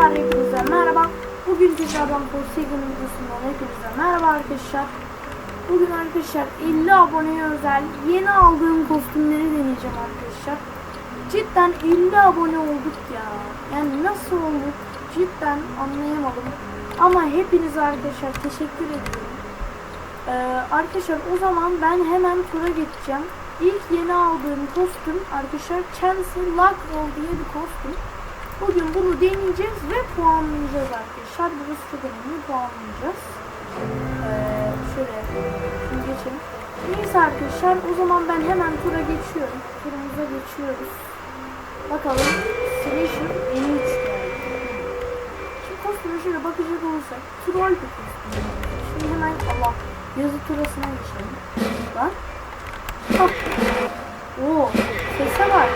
Arkadaşlar hepinize merhaba. Bugün tekrardan Forsaken videosundan hepinize merhaba arkadaşlar. Bugün arkadaşlar 50 aboneye özel yeni aldığım kostümleri deneyeceğim arkadaşlar. Cidden 50 abone olduk ya. Yani nasıl olduk cidden anlayamadım. Ama hepinize arkadaşlar teşekkür ediyorum. Ee, arkadaşlar o zaman ben hemen tura geçeceğim. İlk yeni aldığım kostüm arkadaşlar Chance Lockroll diye bir kostüm. Bugün bunu deneyeceğiz ve puanlayacağız arkadaşlar. Burası çok önemli puanlayacağız. Ee, şöyle şimdi geçelim. Neyse arkadaşlar o zaman ben hemen tura geçiyorum. Turumuza geçiyoruz. Bakalım Slasher en üç geldi. Şimdi kostüme şöyle bakacak olursak troll bir kostüm. Şimdi hemen Allah yazı turasına geçelim. Bak. Hah. Oo, sese bak.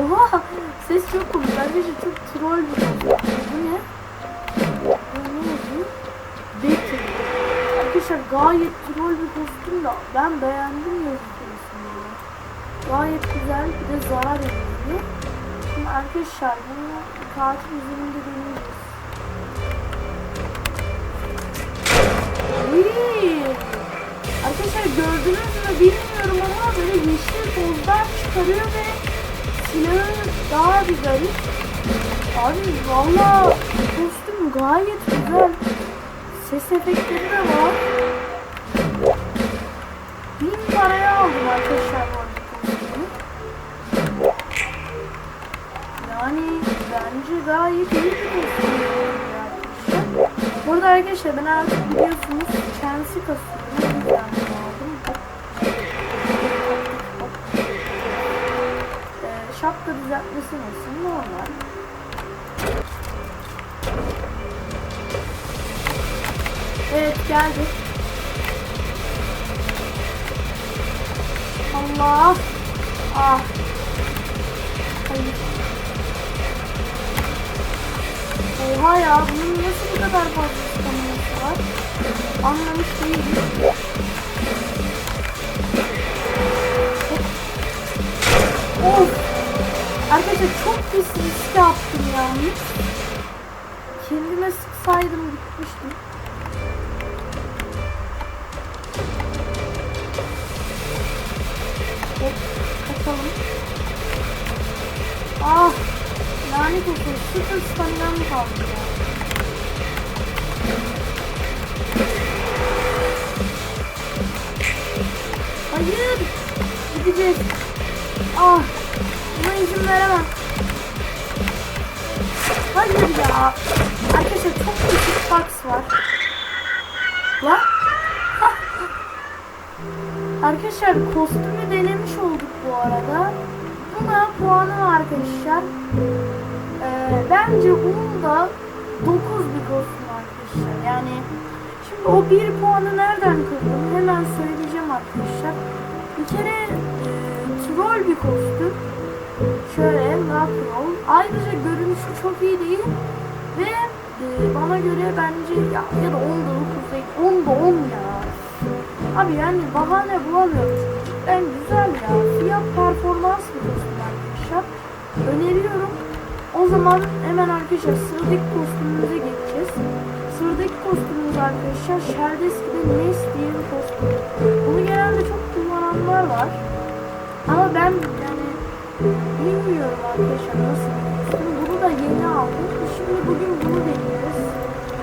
Oha, ses çok komik. Arkadaşlar çok troll bir kostüm. Bu ne? Bu ne yazıyor? Betty. Arkadaşlar gayet troll bir kostüm de ben beğendim yazı turasını. Gayet güzel bir de zarar ediyor. Şimdi arkadaşlar bunu katil üzerinde deneyeceğiz. Arkadaşlar gördünüz mü bilmiyorum ama böyle yeşil tozlar çıkarıyor ve silahı daha garip. Abi valla kostüm gayet güzel. Ses efektleri de var. Bin paraya aldım arkadaşlar bu. Yani bence gayet iyi bir kostüm. Bu arada arkadaşlar ben artık biliyorsunuz Chance'i kasıyorum. Düzeltmesi nasıl? Normal. Evet geldi. Allah. Ah. Hayır. Oha ya bunun nasıl bu kadar fazla staminası var? Anlamış değilim. Of! Arkadaşlar çok pis risk yaptım yalnız. Kendime sıksaydım gitmiştim. Hop, kaçalım. Ah! Lanet olsun. Sıfır staminam kaldı ya. Box var. Lan? Arkadaşlar kostümü denemiş olduk bu arada. Buna puanım arkadaşlar. Ee, bence bunun da 9 bir kostüm arkadaşlar. Yani şimdi o bir puanı nereden kırdım? Hemen söyleyeceğim arkadaşlar. Bir kere e, troll bir kostüm. Şöyle Rockroll. Ayrıca görünüşü çok iyi değil. Ve e, bana göre bence ya, ya da 10'da 9 değil. 10'da 10 ya. Abi yani bahane bulamıyorum. Ben güzel ya. Fiyat performans kostüm arkadaşlar. Öneriyorum. O zaman hemen arkadaşlar sıradaki kostümümüze geçeceğiz. Sıradaki kostümümüz arkadaşlar Sheldeski'de Nest diye bir kostüm. Bunu genelde çok kullananlar var. Ama ben yani bilmiyorum arkadaşlar nasıl Şimdi bugün bunu deniyoruz.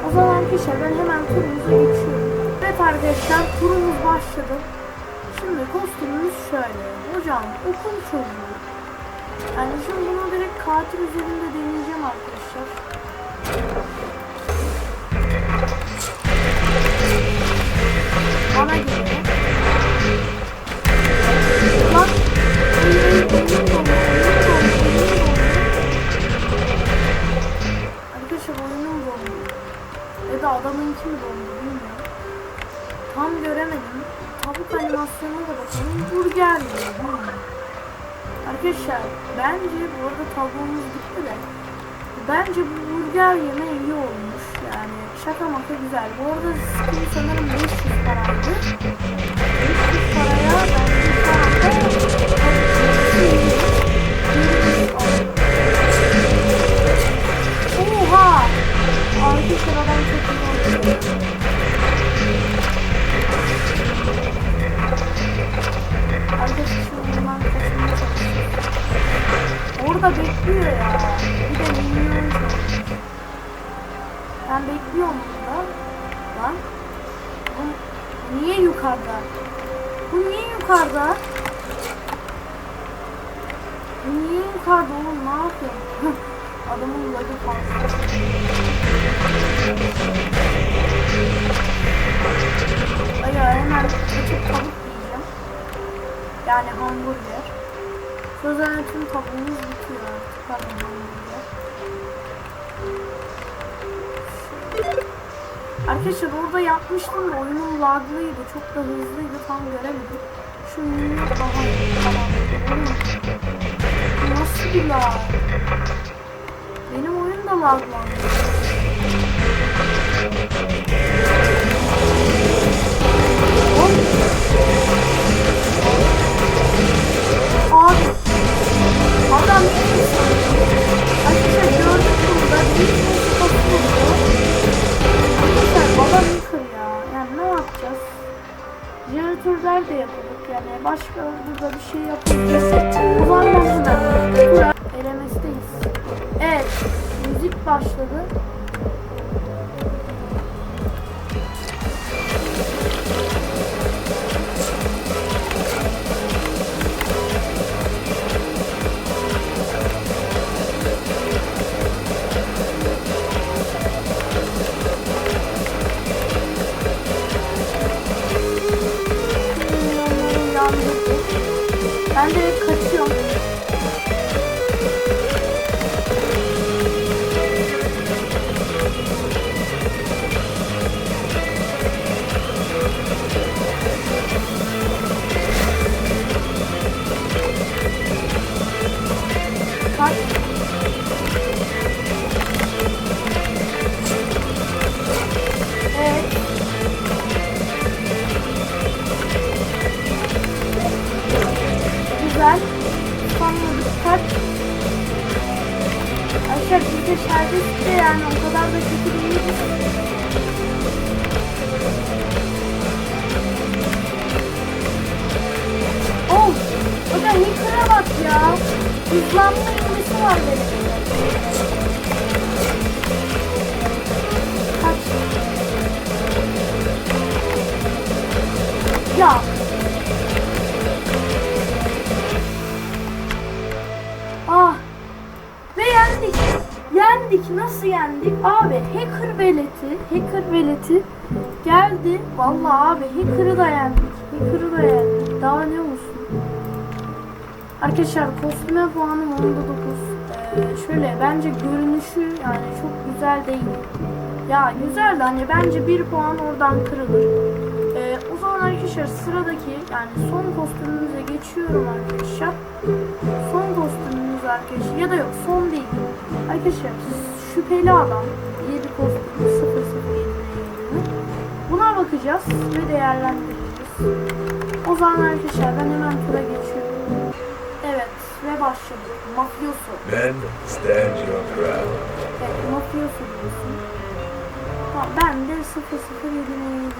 O zaman arkadaşlar ben hemen turumuza geçiyorum. Evet arkadaşlar turumuz başladı. Şimdi kostümümüz şöyle. Hocam okul çocuğu. Yani şimdi bunu direkt katil üzerinde deneyeceğim arkadaşlar. Bana geliyor. Bak. Bence bu arada tablomuz gitti de. Bence bu burger yeme iyi olmuş yani. Şaka maka güzel. Bu arada skin sanırım 500 paraydı. 500 paraya bence Oha! Arka sıradan çok iyi oldu. orada bekliyor ya. Bir de minyon. Ben bekliyorum burada. Lan. Bu niye yukarıda? Bu niye yukarıda? Bu niye yukarıda oğlum ne yapıyorsun? Adamın lagı fazla. Ay hemen açıp tavuk yiyeceğim. Yani hamburger. Sözlerle tüm tavuğumuz bitiyor. Arkadaşlar orada yapmıştım da oyunun laglıydı. Çok da hızlıydı. Tam göremedim. Şu menüye daha iyi. Tamam. Bu Nasıl bir lag? Benim oyun da laglandı. Başladı. Ben de kaçıyorum. Ya. Ah. Yendik. Yendik. Nasıl yendik? Abi hacker veleti, hacker veleti geldi. Vallahi abi hacker'ı da yendik. Hacker'ı da yendik. Daha ne olsun? Arkadaşlar kostüme puanım onda 9. Ee, şöyle bence görünüşü yani çok güzel değil. Ya güzel de hani bence bir puan oradan kırılır. Ee, o zaman arkadaşlar sıradaki yani son kostümümüze geçiyorum arkadaşlar. Son kostümümüz arkadaşlar ya da yok son değil. Arkadaşlar şüpheli adam 7 kostüm 007 Buna bakacağız ve değerlendireceğiz. O zaman arkadaşlar ben hemen tura geçiyorum. Ve başladı. Mafyoso. Men, stand your ground. Evet mafyoso diyorsun. Tamam ben de 007 diyorum.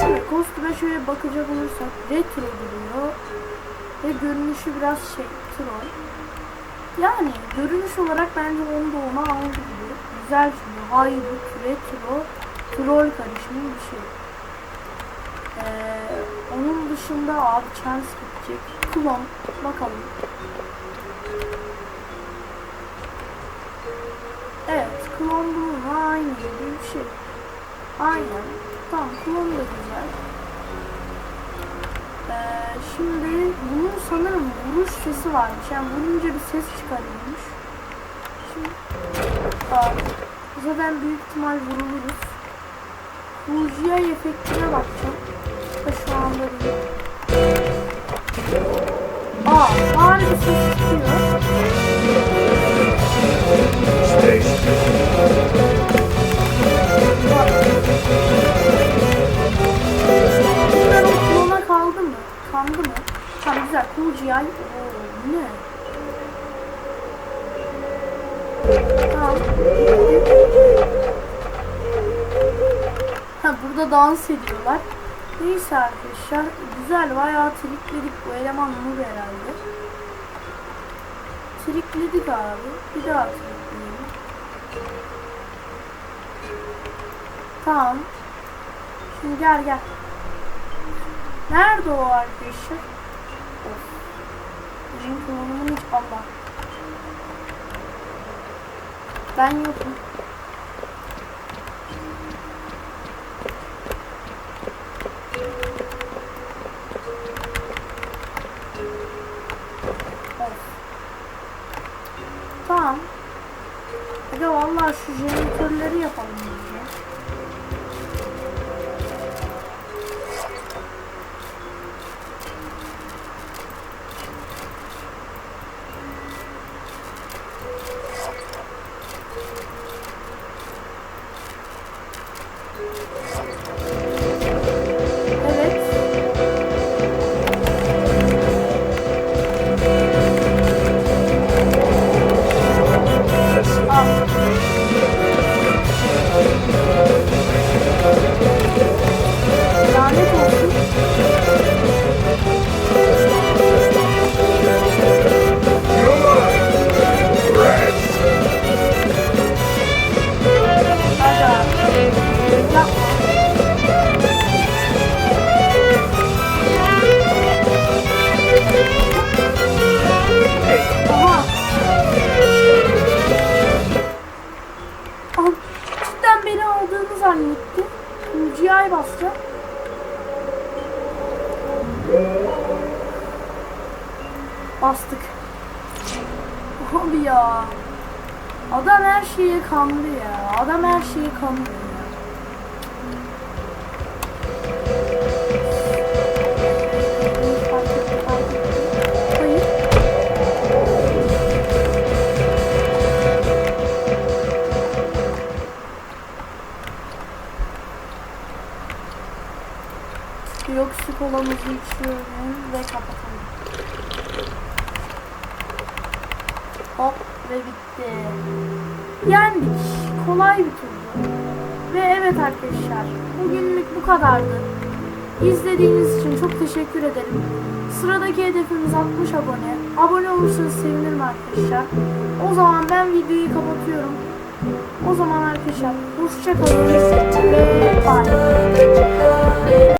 Şimdi kostüme şöyle bakacak olursak retro duruyor. Ve görünüşü biraz şey troll. Yani görünüş olarak bence onu da ona aldı gibi. Güzel çünkü haydut, retro, troll karışımı bir şey. Ee, onun dışında abi chance gidecek. Klon bakalım. Evet, klon bununla aynı gibi bir şey. Aynen. Tamam, klon da güzel. Ee, şimdi bunun sanırım vuruş sesi varmış. Yani vurunca bir ses çıkarıyormuş. Şimdi Aa, zaten büyük ihtimal vuruluruz. VGI efektine bakacağım. Da şu anda değil. Bari bir ses çıkıyor. Kaldı mı? Kandı güzel. Cool bu ne? Ha burada dans ediyorlar. Neyse arkadaşlar. Güzel bayağı trikledik. Bu eleman Nur herhalde. Trikledik abi. Bir daha trikleyelim. Tamam. Şimdi gel gel. Nerede o arkadaşlar? Of. Benim kullanımım hiç Allah. Ben yokum. Kandı ya. Adam her şeye kandı. Yoksi kolamızı içiyorum ve kapatalım. Hop ve bitti. Yendik. Kolay bir turdu. Ve evet arkadaşlar bugünlük bu kadardı. İzlediğiniz için çok teşekkür ederim. Sıradaki hedefimiz 60 abone. Abone olursanız sevinirim arkadaşlar. O zaman ben videoyu kapatıyorum. O zaman arkadaşlar hoşçakalın ve bye.